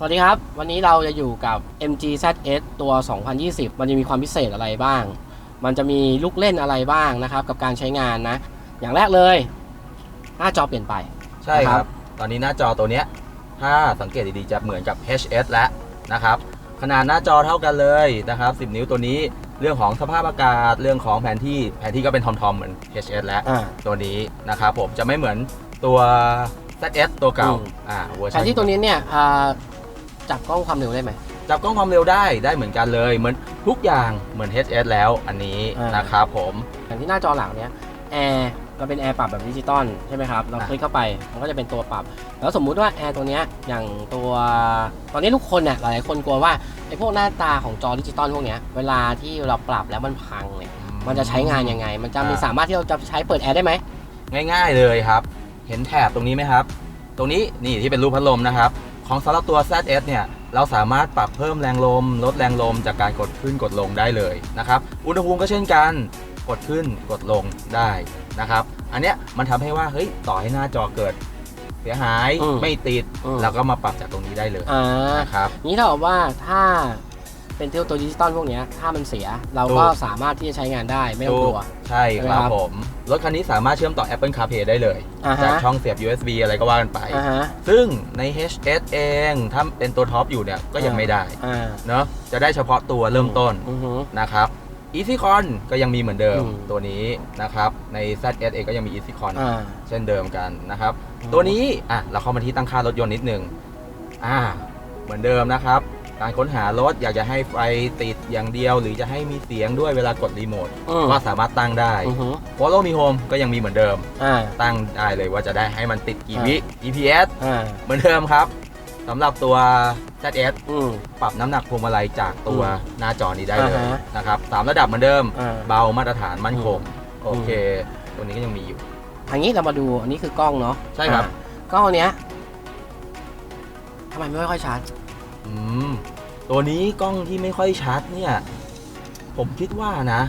สวัสดีครับ วันนี้เราจะอยู่กับ MG ZS ตัว 2020 มันจะมีความพิเศษอะไรบ้าง มันจะมีลูกเล่นอะไรบ้างนะครับ กับการใช้งานนะ อย่างแรกเลย หน้าจอเปลี่ยนไป ใช่คครัรับบตอนนี้หน้าจอตัวเนี้ย ถ้าสังเกตดีๆ จะเหมือนกับ HS แล้วนะครับ ขนาดหน้าจอเท่ากันเลยนะครับ 10 นิ้วตัวนี้เรื่องของสภาพอากาศเรื่องของแผนที่แผนที่ก็เป็นทอมทอมๆเหมือน HS แล้วอ่าตัวนี้นะครับผมจะไม่เหมือนตัว ZS ตัวเก่าอืมอ่าเวอร์แผชันนที่ตัวนี้เนี่ยอ่า จับกล้องความเร็วได้ไหม จับกล้องความเร็วได้ได้เหมือนกันเลยเหมือนทุกอย่างเหมือน HS แล้วอันนี้อ่าน นะครับผม อย่างที่หน้าจอหลังเนี้ยแอร์เราเป็นแอร์ปรับแบบดิจิตอลใช่ไหมครับ เราอะ คลิกเข้าไปมันก็จะเป็นตัวปรับ แล้วสมมุติว่าแอร์ตัวเนี้ยอย่างตัวตอนนี้ทุกคนเนี่ยหลายๆคนกลัวว่าไอ้พวกหน้าตาของจอดิจิตอลพวกเนี้ยเวลาที่เราปรับแล้วมันพังเนี่ยมันจะใช้งานยังไง มันจะมีสามารถที่เราจะใช้เปิดแอร์ได้ไหมง่าย ๆเลยครับ เห็นแถบตรงนี้ไหมครับ ตรงนี้นี่ที่เป็นรูปพัดลมนะครับ ของสำหรับตัว ZS เนี่ยเราสามารถปรับเพิ่มแรงลม ลดแรงลมจากการกดขึ้นกดลงได้เลยนะครับอุณหภูมิก็เช่นกันกดขึ้นกดลงได้นะครับ อันเนี้ยมันทำให้ว่าเฮ้ยต่อให้หน้าจอเกิด เสียหายอืมไม่ติดอืมเราก็มาปรับจากตรงนี้ได้เลยอ่านะครับนี้เท่ากับว่าถ้า เป็นเที่ยวตัวดิจิตอลพวกเนี้ยถ้ามันเสีย เราก็ถูกสามารถที่จะใช้งานได้ไม่ต้องกลัว ใช่คใช่ไหมรับครับผม รถคันนี้สามารถเชื่อมต่อ Apple CarPlay ได้เลย อ่าจากฮะช่องเสียบ USB อะไรก็ว่ากันไป อ่าฮะซึ่งใน HS เอง ถ้าเป็นตัวท็อปอยู่เนี่ยก็ยังอ่าไม่ได้อ่าเนาะจะได้เฉพาะตัวเริ่มต้นอือฮึ นะครับ EasyCon ก็ยังมีเหมือนเดิมอืม ตัวนี้นะครับใน ZS เองก็ยังมี EasyCon อ่า เช่นเดิมกันนะครับ อืม ตัวนี้อะเราเข้ามาที่ตั้งค่ารถยนต์นิดนึงอ่า เหมือนเดิมนะครับ การค้นหารถอยากจะให้ไฟติดอย่างเดียว หรือจะให้มีเสียงด้วยเวลากดรีโมทอืม ก็สามารถตั้งได้อือฮึ Follow Me Home ก็ยังมีเหมือนเดิม อ่า ตั้งได้เลยว่าจะได้ให้มันติดกี่อ่า วิ GPS อ่า เหมือนเดิมครับสำหรับตัว ZS อืม ปรับน้ำหนักพวงมาลัยจากตัวอืมหน้าจอนี้ได้เลยอ่าฮะ นะครับสามระดับเหมือนเดิม อ่า เบามาตรฐานมั่นคงอืมโอเค ตัวนี้ก็ยังมีอยู่ อันนี้เรามาดูอันนี้คือกล้องเนาะใช่ครับ อ่ากล้องอันเนี้ยทำไมไม่ค่อยชัด อืม ตัวนี้กล้องที่ไม่ค่อยชัดเนี่ย ผมคิดว่านะ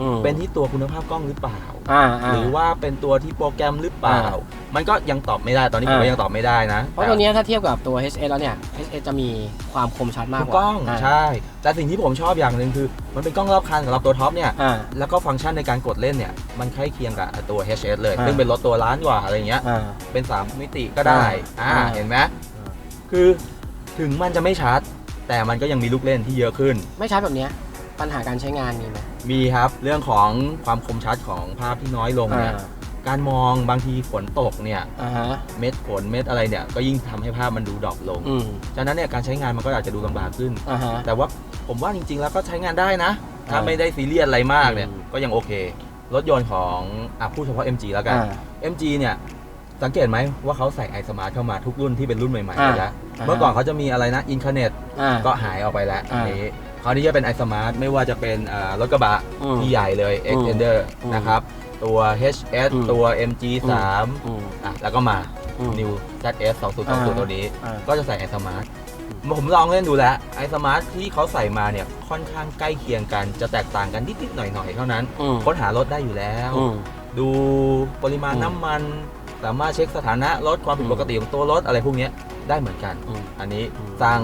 อืมเป็นที่ตัวคุณภาพกล้องหรือเปล่า อ่าอ่า หรือว่าเป็นตัวที่โปรแกรมหรือเปล่า อ่ามันก็ยังตอบไม่ได้ตอนนี้ผมอ่า ก็ยังตอบไม่ได้นะเพราะตัวเนี้ยถ้าเทียบกับตัว HS แล้วเนี่ย HS จะมีความคมชัดมากถูกกว่าต้องาใช่ แต่สิ่งที่ผมชอบอย่างหนึ่งคือ มันเป็นกล้องรอบคันสำหรับตัวท็อปเนี่ย อ่า แล้วก็ฟังก์ชันในการกดเล่นเนี่ย มันใกล้เคียงกับตัว HS เลย อ่า ซึ่งเป็นรถตัวล้านกว่าอะไรเงี้ย อ่า เป็น 3 มิติก็ได้ อ่า อ่าเห็นไหมอ่าคือ ถึงมันจะไม่ชัด แต่มันก็ยังมีลูกเล่นที่เยอะขึ้น ไม่ชัดแบบเนี้ยปัญหาการใช้งานมีไหมมีครับเรื่องของความคมชัดของภาพที่น้อยลงอ่าเนี่ยการมองบางทีฝนตกเนี่ยอ่าฮะเม็ดฝนเม็ดอะไรเนี่ยก็ยิ่งทำให้ภาพมันดูดรอปลงอืมฉะนั้นเนี่ยการใช้งานมันก็อาจจะดูลำบากขึ้น อ่าฮะ แต่ว่าผมว่าจริง ๆ แล้วก็ใช้งานได้นะ ถ้าอ่าไม่ได้ซีเรียสอะไรมากเนี่ยอืม ก็ยังโอเค รถยนต์ของอะพูดเฉพาะ MG แล้วกัน อ่า MG เนี่ย สังเกตไหมว่าเขาใส่ไอสมาร์ทเข้ามาทุกรุ่นที่เป็นรุ่นใหม่ๆอ่าไปแล้ว อ่า เมื่อก่อนเขาจะมีอะไรนะอินเทอร์เน็ตอ่า ก็หายออกไปแล้วอันอ่านี้คราวนี้จะเป็นไอสมาร์ทไม่ว่าจะเป็นอ่ารถกระบะอืมที่ใหญ่เลย Extender อืมนะครับ ตัว HS อืม ตัว MG 3 อืมอะแล้วก็มา อืม New ZS 2 0อ่า2ตัวนี้ อ่า ก็จะใส่ไอสมาร์ทผมลองเล่นดูแล้วไอสมาร์ทที่เขาใส่มาเนี่ยค่อนข้างใกล้เคียงกันจะแตกต่างกันนิดๆหน่อยๆเท่านั้น อืมค้นหารถได้อยู่แล้ว อืม ดูปริมาณอืมน้ำมัน สามารถเช็คสถานะรถความผิดอืมปกติของตัวรถอะไรพวกเนี้ยได้เหมือนกันอืมอันนี้อืมสั่ง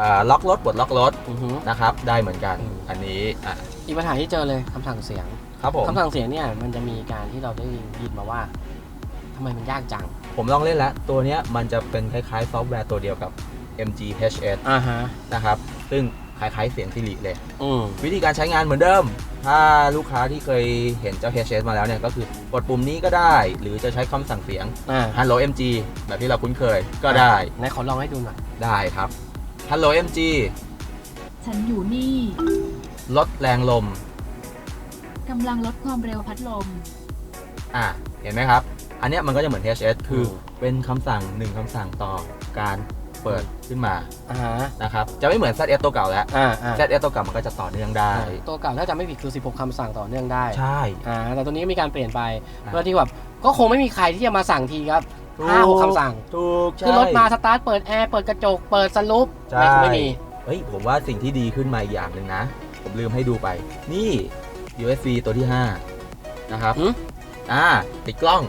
อ่าล็อกรถปลดล็อกรถอือฮึนะครับ ได้เหมือนกันอืมอันนี้อะอีกปัญหาที่เจอเลยคำสั่งเสียงครับผมคำสั่งเสียงเนี่ยมันจะมีการที่เราได้ยินมาว่าทำไมมันยากจัง ผมลองเล่นแล้ว ตัวเนี้ยมันจะเป็นคล้ายๆซอฟต์แวร์ตัวเดียวกับ MG HS อ่าฮะนะครับ ซึ่ง คล้ายๆเสียงซิริเลย อืมวิธีการใช้งานเหมือนเดิม ถ้าลูกค้าที่เคยเห็นเจ้า HS มาแล้วเนี่ย ก็คือกดปุ่มนี้ก็ได้ หรือจะใช้คำสั่งเสียง อ่า Hello MG แบบที่เราคุ้นเคยก็ได้ ไหนขอลองให้ดูหน่อย ได้ครับ Hello MG ฉันอยู่นี่ลดแรงลม กำลังลดความเร็วพัดลม อะ เห็นไหมครับ อันเนี้ยมันก็จะเหมือน HS คืออม เป็นคำสั่งหนึ่งคำสั่งต่อการ เปิดขึ้นมาอ่าฮะนะครับจะไม่เหมือน ZS ตัวเก่าแล้ว อ่าอ่า ZS ตัวเก่ามันก็จะต่อเนื่องได้ ตัวเก่าถ้าจำไม่ผิดคือ 16คำสั่งต่อเนื่องได้ใช่ อ่าแต่ตัวนี้มีการเปลี่ยนไปอ่า เพื่อที่แบบก็คงไม่มีใครที่จะมาสั่งทีครับถูกห้าหกคำสั่งถูกใช่คือรถมาสตาร์ทเปิดแอร์เปิดกระจกเปิดสลูปใช่ ไม่ไม่มีเฮ้ยผมว่าสิ่งที่ดีขึ้นมาอีกอย่างหนึ่งนะ ผมลืมให้ดูไป นี่ USB ตัวที่ 5 นะครับหืมอ่าติดกล้อง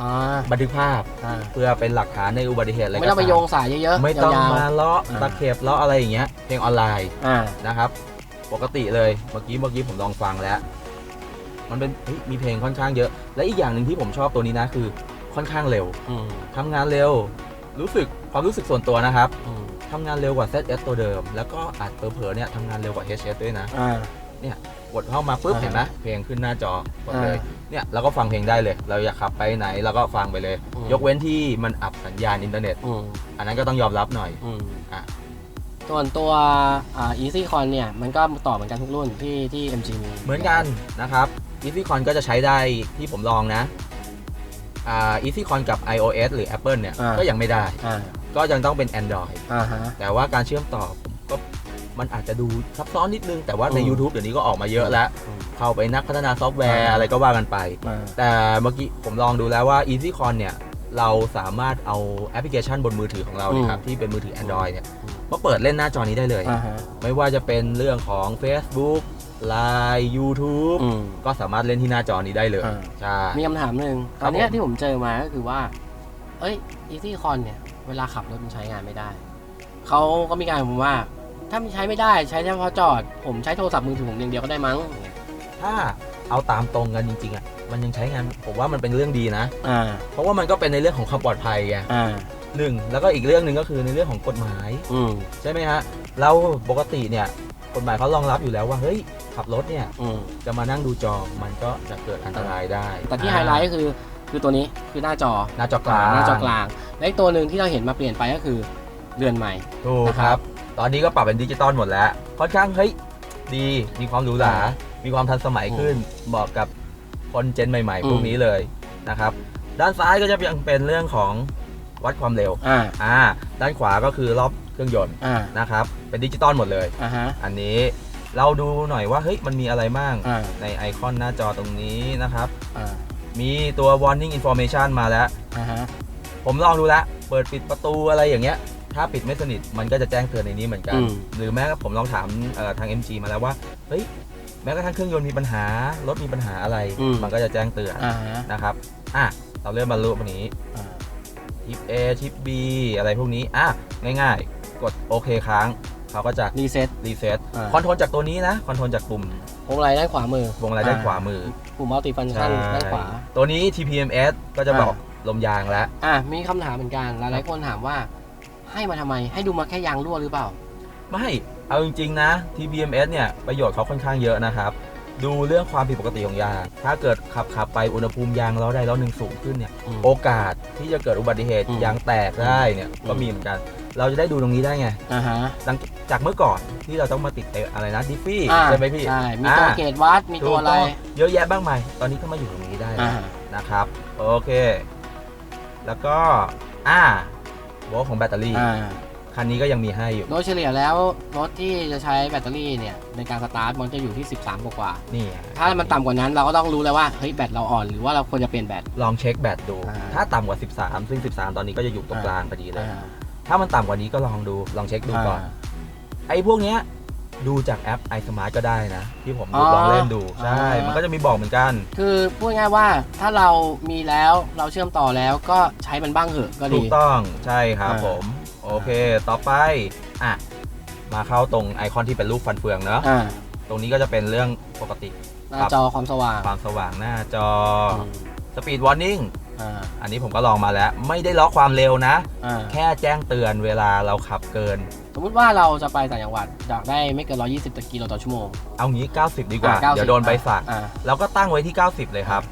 อ่าบันทึกภาพอ่าเพื่อเป็นหลักฐานในอุบัติเหตุอะไรไม่ต้องไปก็โยงสายเยอะๆไม่ต้องยาวมาเลาะอ่าตะเข็บเลาะอะไรอย่างเงี้ยเพลงออนไลน์ๆอ่า นะครับ ปกติเลยเมื่อกี้เมื่อกี้ผมลองฟังแล้ว มันเป็นเฮ้ยมีเพลงค่อนข้างเยอะ และอีกอย่างหนึ่งที่ผมชอบตัวนี้นะคือค่อนข้างเร็วอืมทำงานเร็ว รู้สึกความรู้สึกส่วนตัวนะครับอืมทำงานเร็วกว่า ZS ตัวเดิม แล้วก็อาจเผลอๆเนี่ยทำงานเร็วกว่า HS ด้วยนะ อ่า กดเข้ามาปุ๊บอ่าเห็นไหมเพลงขึ้นหน้าจอหมดเลยอ่าเนี่ยเราก็ฟังเพลงได้เลย เราอยากขับไปไหนเราก็ฟังไปเลย อืม ยกเว้นที่มันอับสัญญาณอินเทอร์เน็ต อืมอันนั้นก็ต้องยอมรับหน่อย อืมอะ ส่วนตัวอ่า EasyCon เนี่ย มันก็ต่อเหมือนกันทุกรุ่นที่ที่ MG มีเหมือนกันนะครับ EasyCon ก็จะใช้ได้ที่ผมลองนะอ่า EasyCon กับ iOS หรือ Apple เนี่ยอ่าก็ยังไม่ได้ อ่าก็ยังต้องเป็น Android อ่าฮะ แต่ว่าการเชื่อมต่อผมก็ มันอาจจะดูซับซ้อนนิดนึง แต่ว่าในอืม YouTube เดี๋ยวนี้ก็ออกมาเยอะแล้วอืมเข้าไปนักพัฒนาซอฟต์แวร์อ่าอะไรก็ว่ากันไปอ่าแต่เมื่อกี้ผมลองดูแล้วว่า EasyCon เนี่ยเราสามารถเอาแอปพลิเคชันบนมือถือของเราเนี่ยครับที่เป็นมือถือ Android เนี่ยอืมมาเปิดเล่นหน้าจอนี้ได้เลยอ่าฮะไม่ว่าจะเป็นเรื่องของ Facebook Line YouTube อืมก็สามารถเล่นที่หน้าจอนี้ได้เลยอ่าใช่มีคำถามหนึ่งคตรับอนเนี้ยผมที่ผมเจอมาก็คือว่า เอ้ย EasyCon เนี่ย เวลาขับรถมันใช้งานไม่ได้ เขาก็มีการบอกว่า ถ้ามันใช้ไม่ได้ใช้เฉพาะจอด ผมใช้โทรศัพท์มือถือผมอย่างเดียวก็ได้มั้งอย่างเงี้ยถ้าเอาตามตรงกันจริงๆอะมันยังใช้งานผมว่ามันเป็นเรื่องดีนะ อ่า เพราะว่ามันก็เป็นในเรื่องของความปลอดภัยไงอ่า หนึ่งแล้วก็อีกเรื่องหนึ่งก็คือในเรื่องของกฎหมาย อืม ใช่ไหมฮะเราปกติเนี่ยกฎหมายเขารองรับอยู่แล้วว่าเฮ้ยขับรถเนี่ยอืม จะมานั่งดูจอมันก็จะเกิดอันตรายได้แต่ที่ไฮไลท์ก็คือ คือตัวนี้คือหน้าจอ หน้าจอกลางหน้าจอกลาง และอีกตัวหนึ่งที่เราเห็นมาเปลี่ยนไปก็คือเรือนใหม่ถูกนะคครัรับ บ ตอนนี้ก็ปรับเป็นดิจิตอลหมดแล้ว ค่อนข้างเฮ้ยดีมีความหรูหรามีความทันสมัยขึ้นเหมาะกับคนเจนใหม่อืๆมพวกนี้เลยนะครับ ด้านซ้ายก็จะยังเป็นเรื่องของวัดความเร็วอ่าอ่าด้านขวาก็คือรอบเครื่องยนต์อ่านะครับ เป็นดิจิตอลหมดเลยอ่าฮะอันนี้เราดูหน่อยว่าเฮ้ยมันมีอะไรบ้างอ่าในไอคอนหน้าจอตรงนี้นะครับอ่ามีตัว warning information มาแล้วอ่าฮะผมลองดูแล้ว เปิดปิดประตูอะไรอย่างเงี้ย ถ้าปิดไม่สนิทมันก็จะแจ้งเตือนในนี้เหมือนกัน อืม หรือแม้ผมลองถามเอ่อทาง MG มาแล้วว่าเฮ้ยแม้กระทั่งเครื่องยนต์มีปัญหารถมีปัญหาอะไรมันก็จะแจ้งเตือนอ่าฮะนะครับอะเราเริ่มบรรลุวันนี้ อ่า ทิป A ทิป B อะไรพวกนี้ อะ ง่ายๆ กดโอเคค้าง เขาก็จะรีเซ็ต รีเซ็ตอ่า คอนโทรลจากตัวนี้นะ คอนโทรลจากปุ่มพวงมาลัยด้านขวามือวงอะไรด้านขวามือปุ่มมัลติฟังก์ใช่ชันด้านขวา ตัวนี้ TPMS ก็จะอ่าบอกลมยางแล้ว อะมีคำถามเหมือนกัน หลายๆคนถามว่า ให้มาทำไม ให้ดูมาแค่ยางรั่วหรือเปล่า ไม่ เอาจริง ๆ นะ TBMS เนี่ย ประโยชน์เขาค่อนข้างเยอะนะครับ ดูเรื่องความผิดปกติของยาง ถ้าเกิดขับขับไปอุณหภูมิยางล้อใดล้อหนึ่งสูงขึ้นเนี่ย อืมโอกาสที่จะเกิดอุบัติเหตุอืม ยางแตกได้เนี่ยอืมก็มีเหมือนกัน เราจะได้ดูตรงนี้ได้ไง อ่าฮะดังจากเมื่อก่อนที่เราต้องมาติดไอ้อะไรนะดิฟฟี่อ่าใช่ไหมพี่ ใช่ มีตัวอ่า เกตวัด มีตัวอะไรถูกงเยอะแยะบ้างไหมาย ตอนนี้ก็มาอยู่ตรงนี้ได้อ่าแล้วนะครับ โอเค แล้วก็ อ่า โวลต์ของแบตเตอรี่ อ่าคันนี้ก็ยังมีให้อยู่ โดยเฉลี่ยแล้วรถที่จะใช้แบตเตอรี่เนี่ยในการสตาร์ทมันจะอยู่ที่ 13กว่านี่ๆถ้ามันต่ำกว่านั้นเราก็ต้องรู้แล้วว่าเฮ้ยแบตเราอ่อนหรือว่าเราควรจะเปลี่ยนแบต ลองเช็คแบตดู อ่า ถ้าต่ำกว่า 13 ซึ่ง 13 ตอนนี้ก็จะอยู่ตรงอ่ากลางพอดีเลย อ่าถ้ามันต่ำกว่านี้ก็ลองดู ลองเช็คดูก่อน ไอ้พวกเนี้ย ดูจากแอป iSmart ก็ได้นะ ที่ผมอ๋อลองเล่นดู ใช่ อ่ามั มันก็จะมีบอกเหมือนกัน คือพูดง่ายๆว่าถ้าเรามีแล้วเราเชื่อมต่อแล้วก็ใช้มันบ้างเหอะก็ถูดี กต้องใช่ครับอ่า ผม โอเค ต่อไป อะ มาเข้าตรงไอคอนที่เป็นรูปฟันเฟืองเนอะอ่าตรงนี้ก็จะเป็นเรื่องปกติ หน้าจอความสว่างความสว่างหน้าจอ อืมสปีดว อร์นิ่งอ่า อันนี้ผมก็ลองมาแล้ว ไม่ได้ล็อกความเร็วนะ อ่า แค่แจ้งเตือนเวลาเราขับเกิน สมมุติว่าเราจะไปต่างจังหวัดอยากได้ไม่เกิน 120กิโลต่อชั่วโมงเอางี้ 90 ดีกว่า อ่า90เดี๋ยวโดนใบสั่งอ่าเราก็ตั้งไว้ที่ 90 เลยครับ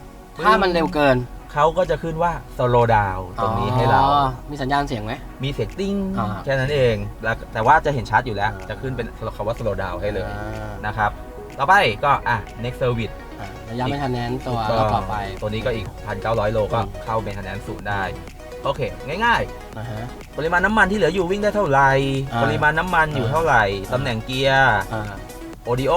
ถ้ามันเร็วเกินเขาก็จะขึ้นว่า slow down ตรงนี้ให้เรา อ๋อมีสัญญาณเสียงไหม มีเสียงติ้งอ่าแค่นั้นเองแล้วแต่ว่าจะเห็นชัดอยู่แล้ว อ่า จะขึ้นเป็นคำว่า slow down ให้เลยอ่านะครับ ต่อไปก็อะ next service อ่า ระยะไม่ทันแนนตัวก็รอบต่อไปตัวนี้ก็อีก 1,900 โลก็อืมเข้าเป็นคะแนนศูนย์ได้ โอเค ง่ายอ่าฮะ ๆ ปริมาณน้ำมันที่เหลืออยู่วิ่งได้เท่าไหร่ อ่าปริมาณน้ำมันอยู่อ่าเท่าไหร่ตำแหน่งเกียร์อ่าโอดิโอ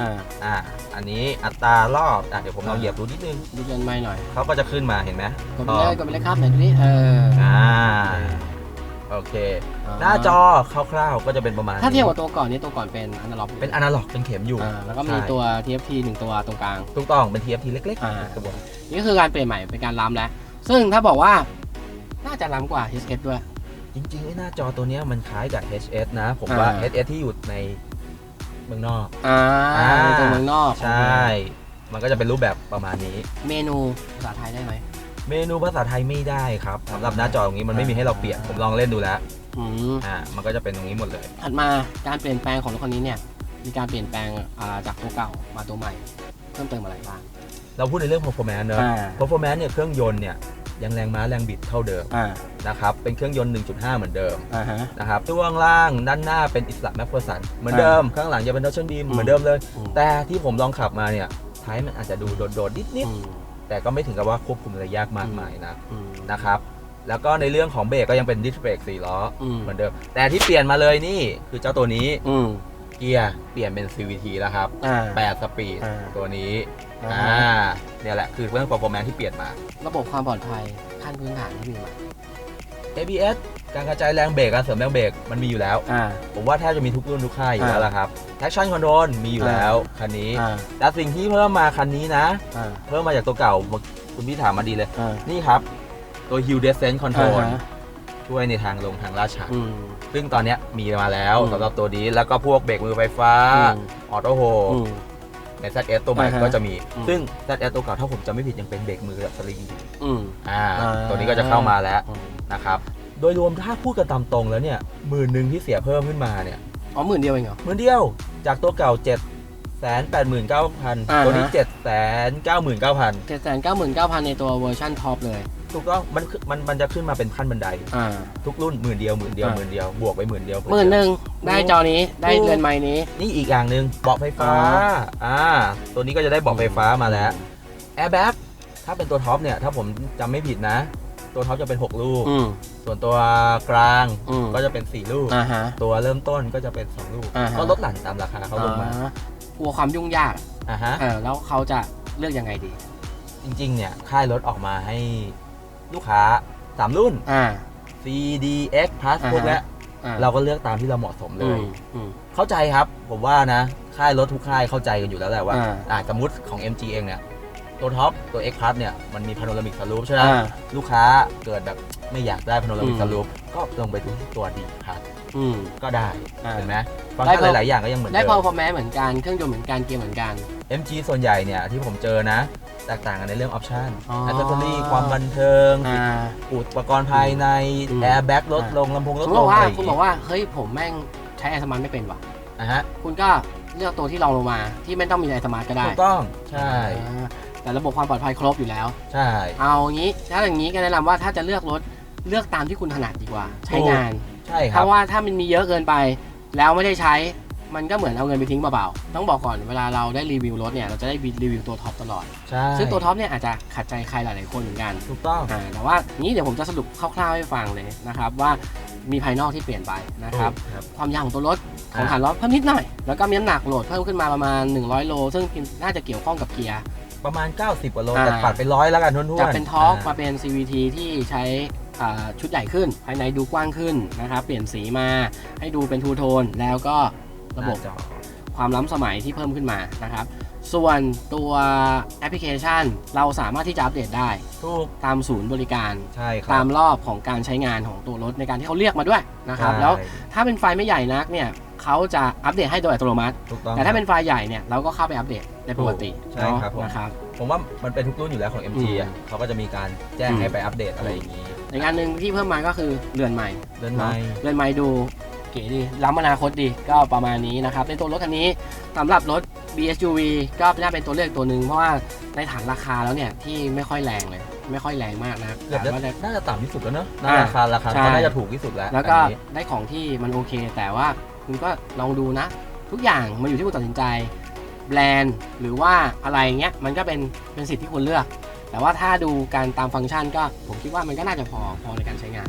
อ่า อ่าอันนี้อัตรารอบอะเดี๋ยวผมลองอ่า เหยียบดูนิดนึงดูเกินไม่หน่อยเขาก็จะขึ้นมาเห็นไหมกดไปเลยกดไปเลยครับไหนดูนี่เอออ่า โอเค หน้าจอคร่าวๆก็จะเป็นประมาณถ้าเทียบนี้กับตัวก่อนนี่ตัวก่อนเป็นอนาล็อกเป็นอนาล็อกเป็นเข็มอยู่อ่าแล้วก็มีใช่ตัว TFT หนึ่งตัวตรงกลางถูกต้องเป็น TFT เล็กอ่าๆกระบวนนี่ก็คือการเปลี่ยนใหม่เป็นการล้ำแล้ว ซึ่งถ้าบอกว่าน่าจะล้ำกว่า HS ด้วย จริงๆไอ้หน้าจอตัวเนี้ยมันคล้ายกับ HS นะ ผมว่าอ่า HS ที่อยู่ในเมืองนอกอ่าอ่าในตัวเมืองนอก ใช่ มันก็จะเป็นรูปแบบประมาณนี้ เมนูภาษาไทยได้ไหม เมนูภาษาไทยไม่ได้ครับสำหรับหน้าจอตรงนี้มันไม่มีให้เราเปลี่ยนผมลองเล่นดูแล้วอืมอ่ามันก็จะเป็นตรงนี้หมดเลย ถัดมาการเปลี่ยนแปลงของรถคันนี้เนี่ย มีการเปลี่ยนแปลงอ่าจากตัวเก่ามาตัวใหม่ เพิ่มเติมอะไรบ้าง เราพูดในเรื่อง performance เนอะ อ่า performance เนี่ยเครื่องยนต์เนี่ยยังแรงม้าแรงบิดเท่าเดิมอ่านะครับเป็นเครื่องยนต์ 1.5 เหมือนเดิมอ่าฮะ นะครับช่วงล่างด้านหน้าเป็นอิสระแมคเฟอร์สันเหมือนเดิมข้างหลังจะเป็นทัชเชนบีมอืมเหมือนเดิมเลย อืม แต่ที่ผมลองขับมาเนี่ยท้ายมันอาจจะดูโดดๆนิดอืมๆ แต่ก็ไม่ถึงกับว่าควบคุมอะไรยากมากมายนะอืม นะครับ แล้วก็ในเรื่องของเบรกก็ยังเป็นดิสเบรก4ล้ออืมเหมือนเดิม แต่ที่เปลี่ยนมาเลยนี่คือเจ้าตัวนี้อืมเกียร์เปลี่ยนเป็น CVT แล้วครับอ่า 8สปีดอ่า ตัวนี้อ่าอ่าเนี่ยแหละคือเรื่อง performance ที่เปลี่ยนมา ระบบความปลอดภัยขั้นพื้นฐานที่มีมา ABS การกระจายแรงเบรกการเสริมแรงเบรกมันมีอยู่แล้ว อ่า ผมว่าแทบจะมีทุกรุ่นทุกค่ายอยู่แล้วล่ะครับ traction control มีอยู่แล้วคันนี้ อ่า แต่สิ่งที่เพิ่มมาคันนี้นะ อ่า เพิ่มมาจากตัวเก่าคุณพี่ถามมาดีเลย อ่านี่ครับ ตัว hill descent control อ่าฮะช่วยในทางลงทางลาดชันอืม ซึ่งตอนเนี้ยมีมาแล้วอืมสำหรับตัวนี้แล้วก็พวกเบรกมือไฟฟ้าอืม ออโต้โฮอืม ใน ZS ตัวใหม่อ่าฮะก็จะมี อืม ซึ่ง ZS ตัวเก่าถ้าผมจำไม่ผิดยังเป็นเบรกมือแบบสลิงอยู่อืม อ่า อ่า ตัวนี้ก็จะเข้ามาแล้ว อืม นะครับโดยรวมถ้าพูดกันตามตรงแล้วเนี่ยหมื่นหนึ่งที่เสียเพิ่มขึ้นมาเนี่ยอ๋อหมื่นเดียวเองเหรอหมื่นเดียวจากตัวเก่า7 8 9 0 0 0อ่าฮะตัวนี้ 7 9 9 9 0 0 0เจ็ดแสนเก้าหมื่นเก้าพันในตัวเวอร์ชันท็อปเลย ถูกต้องมันคือมันมันจะขึ้นมาเป็นขั้นบันไดอ่าทุกรุ่นหมื่นเดียวหมื่นเดียวอ่าหมื่นเดียวบวกไปหมื่นเดียวหมื่นหนึ่งได้จอนี้ได้เรือนไม้นี้ นี่อีกอย่างหนึ่งเบาะไฟฟ้าอ๋ออ่าตัวนี้ก็จะได้เบาะไฟฟ้ามาแล้วแอร์แบ็กถ้าเป็นตัวท็อปเนี่ยถ้าผมจำไม่ผิดนะ ตัวท็อปจะเป็น 6 ลูก อืม ส่วนตัวกลางอืม ก็จะเป็น 4 ลูก อ่าฮะ ตัวเริ่มต้นก็จะเป็น 2 ลูก อ่าฮะ ก็ลดหลั่นตามราคาเขาลงมาอ่กลัวความยุ่งยากอ่าฮะ เออแล้วเขาจะเลือกยังไงดี จริง ๆ เนี่ย ค่ายรถออกมาให้ลูกค้า 3 รุ่น อ่า CDX Plus อ่าฮะ พวกเนี้ยอ่าเราก็เลือกตามที่เราเหมาะสมเลอืย มอืม เข้าใจครับ ผมว่านะ ค่ายรถทุกค่ายเข้าใจกันอยู่แล้วแหละว่าอ่า อ่าสมมติของ MG เองเนี่ย ตัวท็อปตัว X Plus เนี่ยมันมีพาโนรามิกสลูปใช่ไหมอ่า ลูกค้าเกิดแบบไม่อยากได้พาโนรามิกอืมสลูปก็ลงไปดูที่ตัวดีครับอืม ก็ได้อ่า เห็นไหมฟังได้ก์ชันหลาย ๆ อย่างก็ยังเหมือนได้เดิพอมพอแม้เหมือนกันเครื่องยนต์เหมือนกันเกียร์เหมือนกัน MG ส่วนใหญ่เนี่ยที่ผมเจอนะแตกต่างกันในเรื่องออปชั่นอ๋ออัซเซอรี่ความบันเทิง อ่า อุปกรณ์ภายในอืม แอร์แบ็กลดลงลำโพงลคุดณลบองกอะว่าไรอย่างคุณงี้บอกว่าเฮ้ยผมแม่งใช้ไอสมาร์ทไม่เป็นว่ะ อะฮะคุณก็เลือกตัวที่รองลงมาที่ไม่ต้องมีไอสมาร์ทก็ได้ถูกต้องใช่ อ่า แต่ระบบความปลอดภัยครบอยู่แล้ว ใช่ เอางี้ถ้าอย่างนี้ก็แนะนำว่าถ้าจะเลือกรถเลือกตามที่คุณถนัดดีกว่า ใช้งาน ใช่คเพรับ ราะว่าถ้ามันมีเยอะเกินไป แล้วไม่ได้ใช้ มันก็เหมือนเอาเงินไปทิ้งเปล่าๆต้องบอกก่อนเวลาเราได้รีวิวรถเนี่ยเราจะได้รีวิวตัวท็อปตลอด ใช่ซึ่งตัวท็อปเนี่ยอาจจะขัดใจใครหลายๆคนเหมือนกัน ถูกต้อง อ่าแต่ว่านี้เดี๋ยวผมจะสรุปคร่าวๆให้ฟังเลยนะครับว่ามีภายนอกที่เปลี่ยนไปนะครับครับความยาวของตัวรถของอ่าฐานล้อเพิ่มนิดหน่อย แล้วก็มีน้ำหนักโหลดเพิ่มขึ้นมาประมาณ 100 โล ซึ่งน่าจะเกี่ยวข้องกับเกียร์ ประมาณ 90กว่าโลอ่า แต่ปัดไปร้อยแล้วกันทุ่นๆจากเป็นทอร์กามาเป็น CVT ที่ใช้อ่าชุดใหญ่ขึ้น ภายในดูกว้างขึ้นนะครับ เปลี่ยนสีมาให้ดูเป็นทูโทน แล้วก็ระบบหน้าจอ ความล้ำสมัยที่เพิ่มขึ้นมานะครับ ส่วนตัวแอปพลิเคชันเราสามารถที่จะอัปเดตได้ถูกตามศูนย์บริการ ใช่ครัตามรอบของการใช้งานของตัวรถในการที่เขาเรียกมาด้วยนะครับ ใช่ แล้วถ้าเป็นไฟล์ไม่ใหญ่นักเนี่ยเขาจะอัปเดตให้โดยอัตโนมัติ ถูกต้องแต่ถ้าเป็นไฟล์ใหญ่เนี่ยเราก็เข้าไปอัปเดต ได้ปกติใช่เนาะครับผมนะครับ ผมว่ามันเป็นทุกรุ่นอยู่แล้วของ MG อะอืมเขาก็จะมีการแจ้งอืมให้ไปอัปเดตอะไรอย่างนี้อีกอันหนึ่งที่เพิ่มมาก็คือเรือนใหม่ เดินไม้เรือนใหม่ดูเก๋ดีล้ำอนาคตดีก็ประมาณนี้นะครับ ในตัวรถคันนี้สำหรับรถ BSUV ก็น่าเป็นตัวเลือกตัวหนึ่งเพราะว่าในฐานราคาแล้วเนี่ย ที่ไม่ค่อยแรงเลย ไม่ค่อยแรงมากนะเกือบถามจะว่าได้ น่าจะต่ำที่สุดแล้วเนอะอ่าราคาราคาใช่ ก็น่าจะถูกที่สุดแล้วแล้วก็อันนี้ได้ของที่มันโอเค แต่ว่าคุณก็ลองดูนะ ทุกอย่างมันอยู่ที่คุณตัดสินใจ แบรนด์ หรือว่าอะไรเงี้ยมันก็เป็นเป็นสิทธิ์ที่คุณเลือก แต่ว่าถ้าดูการตามฟังก์ชันก็ผมคิดว่ามันก็น่าจะพอพอในการใช้งาน